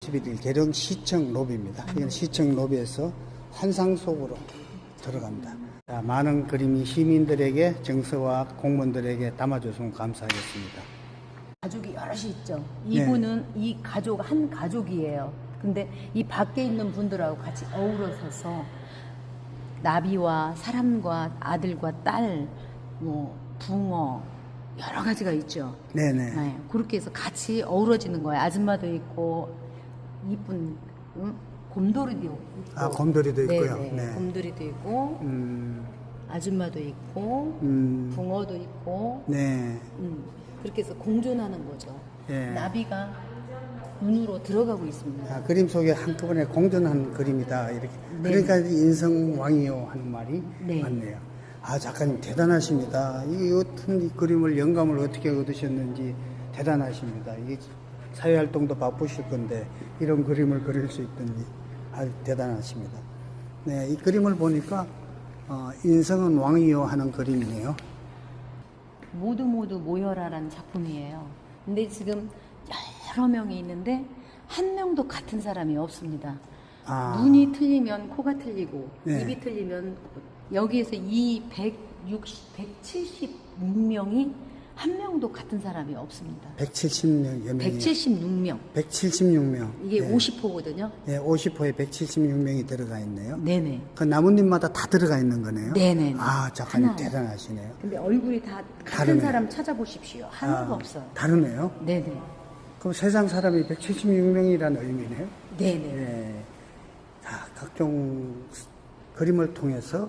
11일 계령 시청 로비입니다. 이건 시청 로비에서 환상 속으로 들어갑니다. 자, 많은 그림이 시민들에게 정서와 공무원들에게 담아줬으면 감사하겠습니다. 가족이 여럿이 있죠. 네. 이분은 이 가족 한 가족이에요. 근데 이 밖에 있는 분들하고 같이 어우러서서 나비와 사람과 아들과 딸, 뭐 붕어 여러 가지가 있죠. 네네. 네, 그렇게 해서 같이 어우러지는 거예요. 아줌마도 있고 이쁜 음, 곰돌이도 있고. 아, 곰돌이도 있고요. 네네, 네. 곰돌이도 있고 음, 아줌마도 있고 음, 붕어도 있고 네. 음, 그렇게 해서 공존하는 거죠. 예. 나비가 눈으로 들어가고 있습니다. 아, 그림 속에 한꺼번에 공존한 그림이다. 이렇게. 네. 그러니까 인성왕이요 하는 말이 네. 맞네요. 아, 작가님 대단하십니다. 이 어떤 이 그림을 영감을 어떻게 얻으셨는지 대단하십니다. 이게 사회활동도 바쁘실 건데 이런 그림을 그릴 수 있다니 아주 대단하십니다. 네, 이 그림을 보니까 어, 인성은 왕이요 하는 그림이네요. 모두 모두 모여라라는 작품이에요. 근데 지금 여러 명이 있는데 한 명도 같은 사람이 없습니다. 아. 눈이 틀리면 코가 틀리고 네. 입이 틀리면 여기에서 이 160, 176명이 한 명도 같은 사람이 없습니다. 170여 명이 176명. 176명. 이게 네. 50호거든요. 네, 50호에 176명이 들어가 있네요. 네네. 그 나뭇잎마다 다 들어가 있는 거네요. 네네. 아, 작가님 하나. 대단하시네요. 근데 얼굴이 다 같은 다르네요. 사람 찾아보십시오. 하나가 아, 없어요. 다르네요. 네네. 그럼 세상 사람이 176명이라는 의미네요. 네네. 네. 자, 각종 그림을 통해서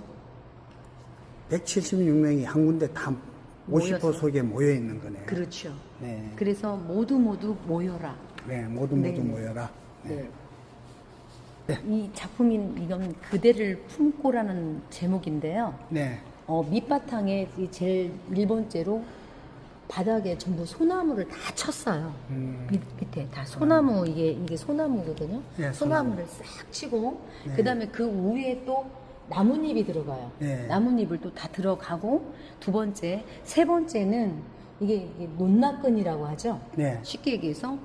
176명이 한 군데 다 50호 모여서. 속에 모여 있는 거네요. 그렇죠. 네. 그래서 모두 모두 모여라. 네, 모두 모두 네. 모여라. 네. 이 작품인 이건 그대를 품고라는 제목인데요. 네. 어, 밑바탕에 이 제일 1번째로 바닥에 전부 소나무를 다 쳤어요. 음. 밑, 밑에 다 소나무 이게 이게 소나무거든요. 네, 소나무를 싹 치고 네. 그다음에 그 위에 또 나뭇잎이 들어가요. 네. 나뭇잎을 또 다 들어가고 두 번째, 세 번째는 이게, 이게 논낙근이라고 하죠. 네. 쉽게 얘기해서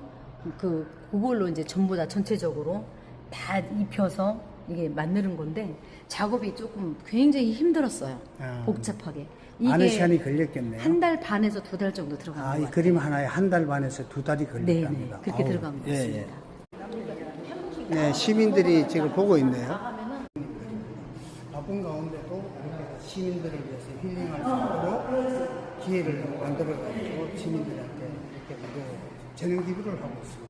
그 그걸로 이제 전부 다 전체적으로 다 입혀서 이게 만드는 건데 작업이 조금 굉장히 힘들었어요. 아. 복잡하게. 많은 시간이 걸렸겠네요. 한 달 반에서 두 달 정도 들어간 아, 것 이 같아요. 그림 하나에 한 달 반에서 두 달이 네네 걸렸답니다. 그렇게 아우, 들어간 것 예, 같습니다. 예. 네, 시민들이 지금 보고 있네요. 바쁜 가운데도 이렇게 시민들을 위해서 힐링할 수 있도록 기회를 만들어가지고 시민들한테 이렇게 전용 기부를 하고 있습니다.